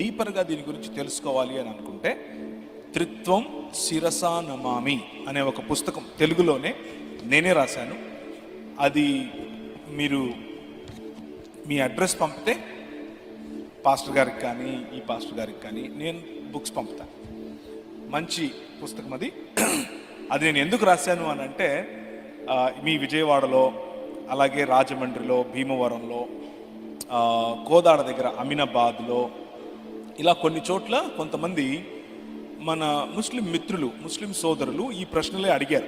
డీపర్గా దీని గురించి తెలుసుకోవాలి అని అనుకుంటే త్రిత్వం శిరసా నమామి అనే ఒక పుస్తకం తెలుగులోనే నేనే రాశాను. అది మీరు మీ అడ్రస్ పంపితే పాస్టర్ గారికి కానీ ఈ పాస్టర్ గారికి కానీ నేను బుక్స్ పంపుతాను మంచి పుస్తకం అది. అది నేను ఎందుకు రాశాను అని అంటే మీ విజయవాడలో అలాగే రాజమండ్రిలో భీమవరంలో కోదాడ దగ్గర అమీనాబాద్లో ఇలా కొన్ని చోట్ల కొంతమంది మన ముస్లిం మిత్రులు ముస్లిం సోదరులు ఈ ప్రశ్నలే అడిగారు.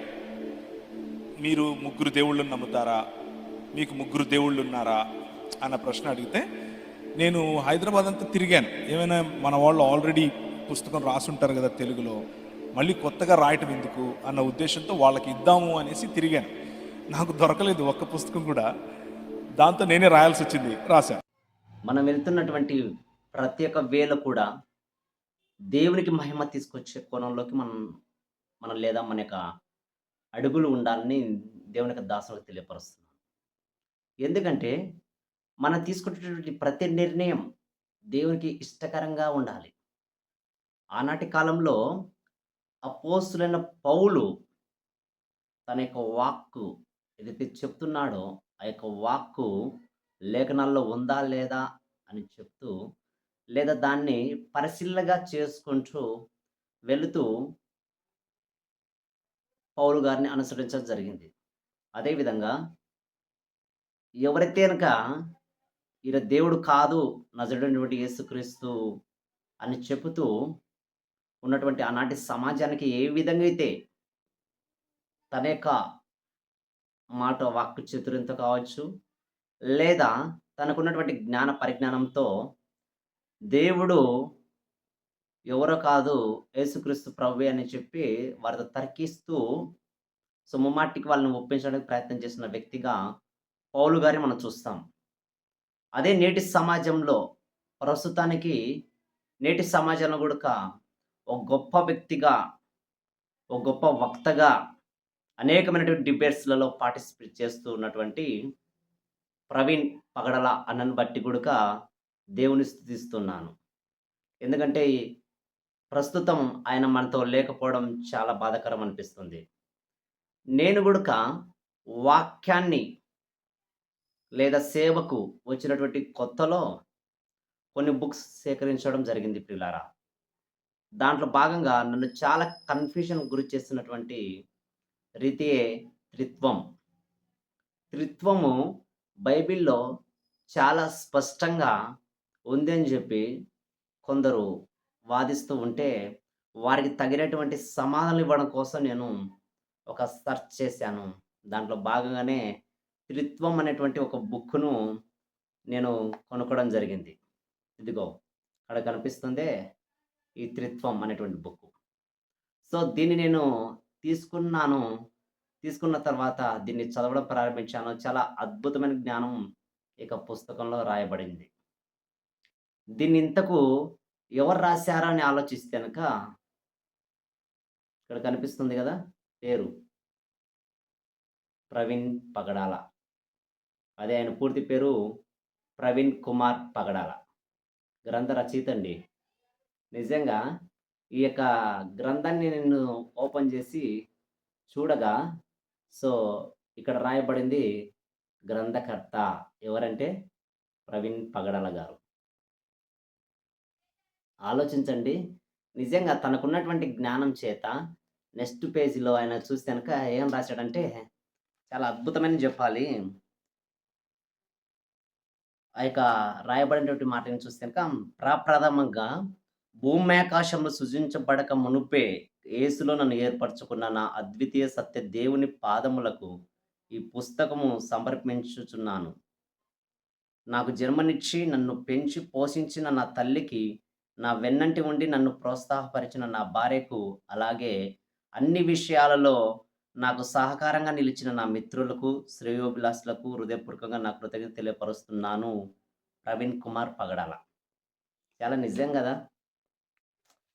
మీరు ముగ్గురు దేవుళ్ళు నమ్ముతారా? మీకు ముగ్గురు దేవుళ్ళు ఉన్నారా అన్న ప్రశ్న అడిగితే నేను హైదరాబాద్ అంతా తిరిగాను. ఏమైనా మన వాళ్ళు ఆల్రెడీ పుస్తకం రాసుంటారు కదా తెలుగులో మళ్ళీ కొత్తగా రాయటం ఎందుకు అన్న ఉద్దేశంతో వాళ్ళకి ఇద్దాము అనేసి తిరిగాను. నాకు దొరకలేదు ఒక్క పుస్తకం కూడా. దాంతో నేనే రాయాల్సి వచ్చింది. రాశాను మనం వెళ్తున్నటువంటి ప్రతి ఒక్క వేలో కూడా దేవునికి మహిమ తీసుకొచ్చే కోణంలోకి మనం మనం లేదా మన యొక్క అడుగులు ఉండాలని దేవుని యొక్క దాసులకు తెలియపరుస్తున్నాం ఎందుకంటే మనం తీసుకునేటువంటి ప్రతి నిర్ణయం దేవునికి ఇష్టకరంగా ఉండాలి. ఆనాటి కాలంలో అపోస్తులైన పౌలు తన యొక్క వాక్కు ఏదైతే చెప్తున్నాడో ఆ యొక్క వాక్కు లేఖనాల్లో ఉందా లేదా అని చెప్తూ లేదా దాన్ని పరిశీలనగా చేసుకుంటూ వెళుతూ పౌలు గారిని అనుసరించడం జరిగింది. అదేవిధంగా ఎవరైతే కనుక ఈయన దేవుడు కాదు నజరుడైనటువంటి యేసుక్రీస్తు అని చెబుతూ ఉన్నటువంటి ఆనాటి సమాజానికి ఏ విధంగా అయితే తన యొక్క మాట వాక్కు చతురంతో కావచ్చు లేదా తనకున్నటువంటి జ్ఞాన పరిజ్ఞానంతో దేవుడు ఎవరో కాదు యేసుక్రీస్తు ప్రభు అని చెప్పి వారితో తర్కిస్తూ సో ముమ్మాటికి వాళ్ళని ఒప్పించడానికి ప్రయత్నం చేసిన వ్యక్తిగా పౌలు గారిని మనం చూస్తాం. అదే నేటి సమాజంలో ప్రస్తుతానికి నేటి సమాజంలో కూడా ఒక గొప్ప వ్యక్తిగా ఒక గొప్ప వక్తగా అనేకమైనటువంటి డిబేట్స్లలో పార్టిసిపేట్ చేస్తూ ఉన్నటువంటి ప్రవీణ్ పగడల అన్నను బట్టి కూడా దేవుని స్థుతిస్తున్నాను. ఎందుకంటే ప్రస్తుతం ఆయన మనతో లేకపోవడం చాలా బాధాకరం అనిపిస్తుంది నేను కూడా వాక్యాన్ని లేదా సేవకు వచ్చినటువంటి కొత్తలో కొన్ని బుక్స్ సేకరించడం జరిగింది పిల్లారా దాంట్లో భాగంగా నన్ను చాలా కన్ఫ్యూషన్ గురి చేస్తున్నటువంటి రీతియే త్రిత్వం. త్రిత్వము బైబిల్లో చాలా స్పష్టంగా ఉంది అని చెప్పి కొందరు వాదిస్తూ ఉంటే వారికి తగినటువంటి సమాధానం ఇవ్వడం కోసం నేను ఒక సెర్చ్ చేశాను. దాంట్లో భాగంగానే త్రిత్వం అనేటువంటి ఒక బుక్ను నేను కొనుక్కోవడం జరిగింది. ఇదిగో అక్కడ కనిపిస్తుందే ఈ త్రిత్వం అనేటువంటి బుక్ సో దీన్ని నేను తీసుకున్నాను. తీసుకున్న తర్వాత దీన్ని చదవడం ప్రారంభించాను. చాలా అద్భుతమైన జ్ఞానం ఇక పుస్తకంలో రాయబడింది. దీన్ని ఇంతకు ఎవరు రాశారా అని ఆలోచిస్తే కనుక ఇక్కడ కనిపిస్తుంది కదా పేరు. ప్రవీణ్ పగడాల. అదే ఆయన పూర్తి పేరు ప్రవీణ్ కుమార్ పగడాల. గ్రంథ రచయిత అండి. నిజంగా ఈ యొక్క గ్రంథాన్ని నేను ఓపెన్ చేసి చూడగా సో ఇక్కడ రాయబడింది గ్రంథకర్త ఎవరంటే ప్రవీణ్ పగడాల గారు. ఆలోచించండి. నిజంగా తనకున్నటువంటి జ్ఞానం చేత నెక్స్ట్ పేజీలో ఆయన చూస్తే కనుక ఏం రాశాడంటే చాలా అద్భుతమైన చెప్పాలి. ఆ యొక్క రాయబడినటువంటి మాటని చూస్తే కనుక ప్రప్రథమంగా భూమి సృజించబడక మునుపే యేసులో నన్ను ఏర్పరచుకున్న నా అద్వితీయ సత్య దేవుని పాదములకు ఈ పుస్తకము సమర్పించుచున్నాను. నాకు జన్మనిచ్చి నన్ను పెంచి పోషించిన నా తల్లికి నా వెన్నంటి ఉండి నన్ను ప్రోత్సాహపరిచిన నా భార్యకు అలాగే అన్ని విషయాలలో నాకు సహకారంగా నిలిచిన నా మిత్రులకు శ్రేయోభిలాసులకు హృదయపూర్వకంగా నా కృతజ్ఞత తెలియపరుస్తున్నాను ప్రవీణ్ కుమార్ పగడాల. చాలా నిజం కదా?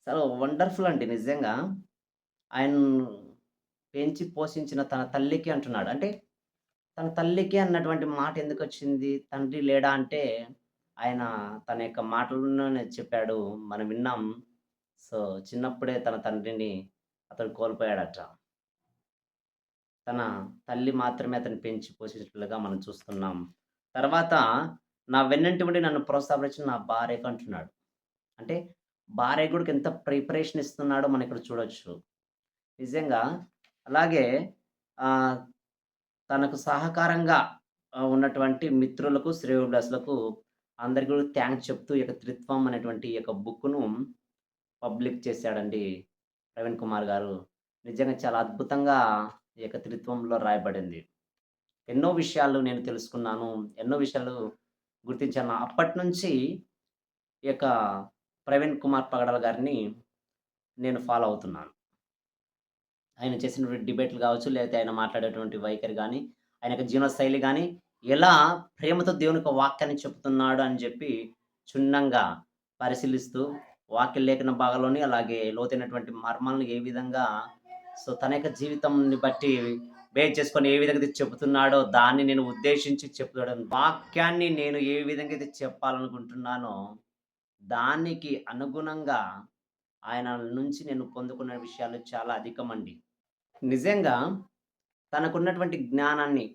చాలా వండర్ఫుల్ అండి నిజంగా. ఆయన పెంచి పోషించిన తన తల్లికి అంటున్నాడు. అంటే తన తల్లికి అన్నటువంటి మాట ఎందుకు వచ్చింది? తండ్రి లేడా అంటే ఆయన తన యొక్క మాటల్లోనే చెప్పాడు. మనం విన్నాం. సో, చిన్నప్పుడే తన తండ్రిని అతడు కోల్పోయాడట. తన తల్లి మాత్రమే అతను పెంచి పోషించినట్లుగా మనం చూస్తున్నాం. తర్వాత నా వెన్నంటి ఉండి నన్ను ప్రోత్సాహపరిచిన నా భార్యకు అంటున్నాడు. అంటే భార్య కూడా ఎంత ప్రిపరేషన్ ఇస్తున్నాడో మనం ఇక్కడ చూడొచ్చు. నిజంగా అలాగే తనకు సహకారంగా ఉన్నటువంటి మిత్రులకు, శ్రేయోభిలాసులకు అందరికీ కూడా థ్యాంక్స్ చెప్తూ ఈ యొక్క త్రిత్వం అనేటువంటి యొక్క బుక్కును పబ్లిక్ చేశాడండి ప్రవీణ్ కుమార్ గారు. నిజంగా చాలా అద్భుతంగా ఈ యొక్క త్రిత్వంలో రాయబడింది. ఎన్నో విషయాలు నేను తెలుసుకున్నాను. ఎన్నో విషయాలు గుర్తించాను. అప్పటినుంచి ఈ యొక్క ప్రవీణ్ కుమార్ పగడాల గారిని నేను ఫాలో అవుతున్నాను. ఆయన చేసినటువంటి డిబేట్‌లు కావచ్చు, లేకపోతే ఆయన మాట్లాడేటువంటి వైఖరి కానీ ఆయన యొక్క జీవనశైలి కానీ ఎలా ప్రేమతో దేవుని యొక్క వాక్యాన్ని చెబుతున్నాడు అని చెప్పి క్షుణ్ణంగా పరిశీలిస్తూ, వాక్య లేఖన భాగంలోని అలాగే లోతైనటువంటి మర్మాలను ఏ విధంగా సో, తన యొక్క జీవితంని బట్టి బేస్ చేసుకొని ఏ విధంగా అయితే చెబుతున్నాడో దాన్ని నేను ఉద్దేశించి చెప్తాడు. వాక్యాన్ని నేను ఏ విధంగా అయితే చెప్పాలనుకుంటున్నానో, దానికి అనుగుణంగా ఆయన నుంచి నేను పొందుకున్న విషయాలు చాలా అధికమండి. నిజంగా తనకున్నటువంటి జ్ఞానాన్ని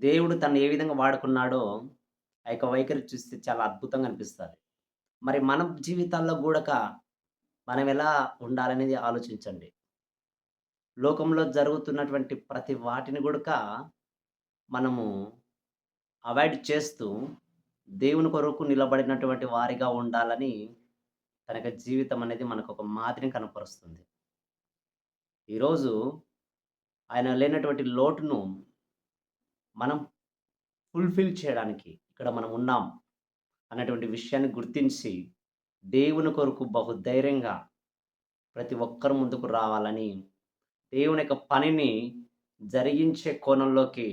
దేవుడు తను ఏ విధంగా వాడుకున్నాడో, ఆ యొక్క వైఖరి చూస్తే చాలా అద్భుతంగా అనిపిస్తుంది మరి మన జీవితాల్లో గూడక మనం ఎలా ఉండాలనేది ఆలోచించండి. లోకంలో జరుగుతున్నటువంటి ప్రతి వాటిని గూడక మనము అవాయిడ్ చేస్తూ, దేవుని కొరకు నిలబడినటువంటి వారిగా ఉండాలని తన యొక్క జీవితం అనేది మనకు ఒక మాదిరిని కనపరుస్తుంది. ఈరోజు ఆయన లేనటువంటి లోటును మనం ఫుల్‌ఫిల్ చేయడానికి ఇక్కడ మనం ఉన్నాం అన్నటువంటి విషయాన్ని గుర్తించి, దేవుని కొరకు బహు ధైర్యంగా ప్రతి ఒక్కరు ముందుకు రావాలని, దేవుని యొక్క పనిని జరిగించే కోణంలోకి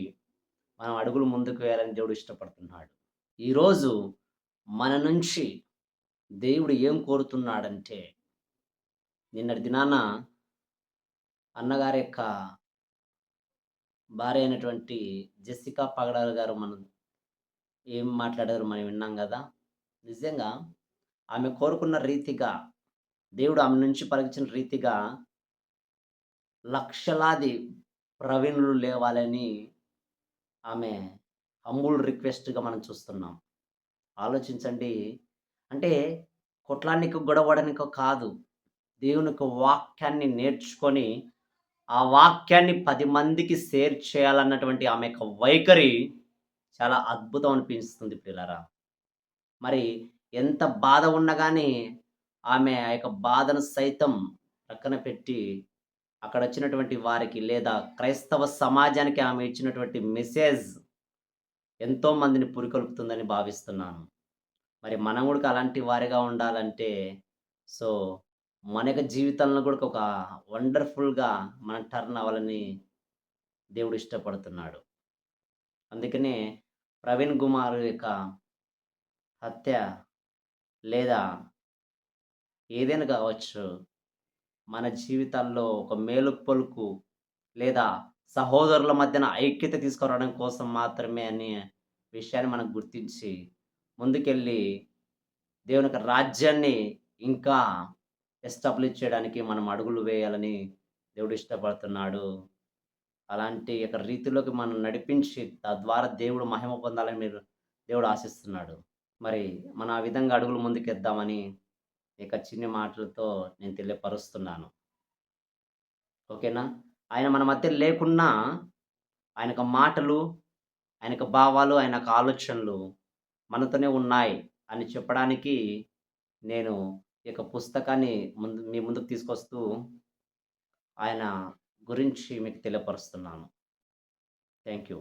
మనం అడుగులు ముందుకు వేయాలని దేవుడు ఇష్టపడుతున్నాడు. ఈరోజు మన నుంచి దేవుడు ఏం కోరుతున్నాడంటే, నిన్నటి దినాన అన్నగారి యొక్క భార్య అయినటువంటి జెసికా పగడాల్ గారు మనం ఏం మాట్లాడారు మనం విన్నాం కదా నిజంగా ఆమె కోరుకున్న రీతిగా, దేవుడు ఆమె నుంచి పలికించిన రీతిగా లక్షలాది ప్రవీణులు లేవాలని ఆమె హంబుల్ రిక్వెస్ట్‌గా మనం చూస్తున్నాం. ఆలోచించండి. అంటే కొట్లానికి గొడవడానికి కాదు. దేవునికి వాక్యాన్ని నేర్చుకొని, ఆ వాక్యాన్ని పది మందికి షేర్ చేయాలన్నటువంటి ఆమె యొక్క వైఖరి చాలా అద్భుతం అనిపిస్తుంది పిల్లరా మరి ఎంత బాధ ఉన్నా కానీ ఆమె ఆ యొక్క బాధను సైతం పక్కన పెట్టి, అక్కడ వచ్చినటువంటి వారికి లేదా క్రైస్తవ సమాజానికి ఆమె ఇచ్చినటువంటి మెసేజ్ ఎంతో మందిని పురికొల్పుతుందని భావిస్తున్నాను. మరి మనం కూడా అలాంటి వారిగా ఉండాలంటే, సో, మన యొక్క జీవితంలో కూడా ఒక వండర్‌ఫుల్‌గా మనం టర్న్ అవ్వాలని దేవుడు ఇష్టపడుతున్నాడు. అందుకనే ప్రవీణ్ కుమార్ యొక్క హత్య లేదా ఏదైనా కావచ్చు, మన జీవితాల్లో ఒక మేలుకొలుపు లేదా సహోదరుల మధ్యన ఐక్యత తీసుకురావడం కోసం మాత్రమే అనే విషయాన్ని మనం గుర్తించి, ముందుకెళ్ళి దేవుని యొక్క రాజ్యాన్ని ఇంకా ఎస్టాబ్లిష్ చేయడానికి మనం అడుగులు వేయాలని దేవుడు ఇష్టపడుతున్నాడు. అలాంటి యొక్క రీతిలోకి మనం నడిపించి, తద్వారా దేవుడు మహిమ పొందాలని మీరు దేవుడు ఆశిస్తున్నాడు. మరి మనం ఆ విధంగా అడుగులు ముందుకెద్దామని ఇక యొక్క చిన్ని మాటలతో నేను తెలియపరుస్తున్నాను. ఓకేనా? ఆయన మన మధ్య లేకున్నా, ఆయన మాటలు, ఆయన భావాలు, ఆయన ఆలోచనలు మనతోనే ఉన్నాయి అని చెప్పడానికి నేను ఈ యొక్క పుస్తకాన్ని ముందు మీ ముందుకు తీసుకొస్తూ, ఆయన గురించి మీకు తెలియపరుస్తున్నాను. Thank you.